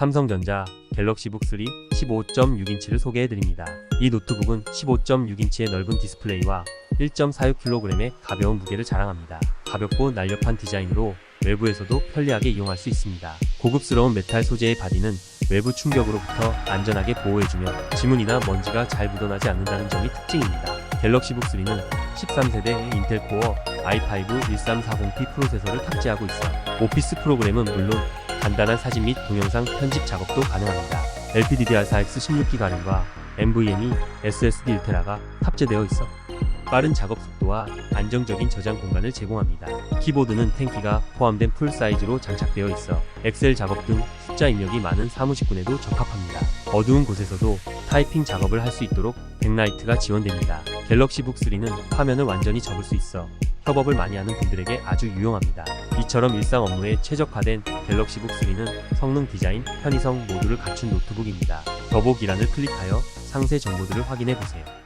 삼성전자 갤럭시북 3 15.6인치를 소개해드립니다. 이 노트북은 15.6인치의 넓은 디스플레이와 1.46kg의 가벼운 무게를 자랑합니다. 가볍고 날렵한 디자인으로 외부에서도 편리하게 이용할 수 있습니다. 고급스러운 메탈 소재의 바디는 외부 충격으로부터 안전하게 보호해주며 지문이나 먼지가 잘 묻어나지 않는다는 점이 특징입니다. 갤럭시북 3는 13세대 인텔 코어 i5 1340p 프로세서를 탑재하고 있어 오피스 프로그램은 물론 간단한 사진 및 동영상 편집 작업도 가능합니다. LPDDR4X 16GB 가량과 NVMe SSD 1TB가 탑재되어 있어 빠른 작업 속도와 안정적인 저장 공간을 제공합니다. 키보드는 탱키가 포함된 풀 사이즈로 장착되어 있어 엑셀 작업 등 숫자 입력이 많은 사무직군에도 적합합니다. 어두운 곳에서도 타이핑 작업을 할 수 있도록 백라이트가 지원됩니다. 갤럭시북 3는 화면을 완전히 접을 수 있어 협업을 많이 하는 분들에게 아주 유용합니다. 이처럼 일상 업무에 최적화된 갤럭시북 3는 성능 디자인, 편의성 모두를 갖춘 노트북입니다. 더보기란을 클릭하여 상세 정보들을 확인해 보세요.